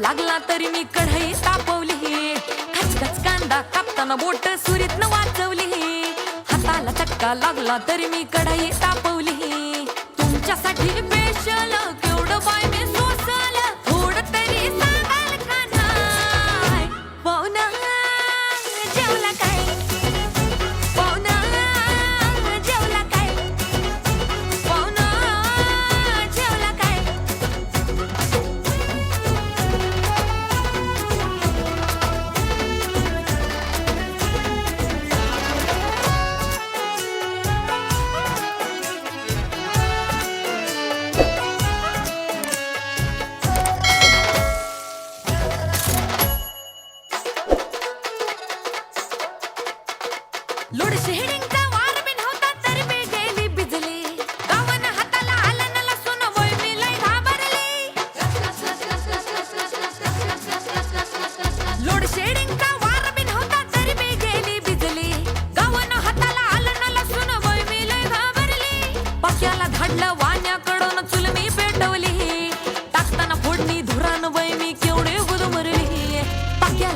लागला तरी मी कढई तापवली. खचखच कांदा कापताना बोट सुरीत न वाचवली. हाताला चक्का लागला तरी मी कढई तापवली. तुमच्यासाठी स्पेशल केवढं बाय मी सोसल. थोडं तरी सांगाल का नाय पाहुणा हो जेवला काय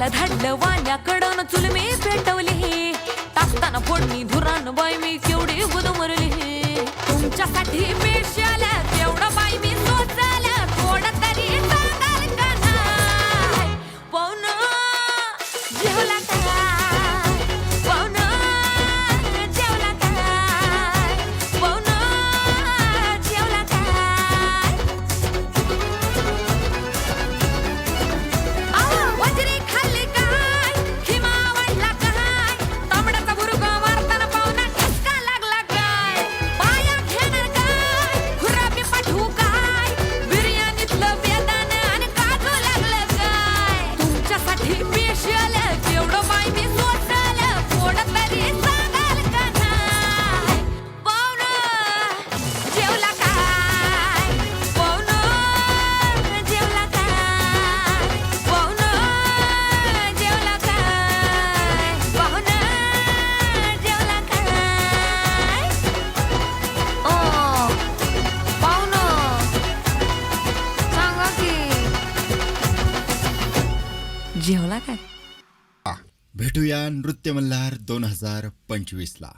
धडलं वाण्याकडून चुलमी पेटवली. फोडणी धुरान बाई मी केवढी उद मरली तुमच्यासाठी मी शाल्यात जेवला काय? भेटूया नृत्य मल्हार दोन हजार पंचवीसला.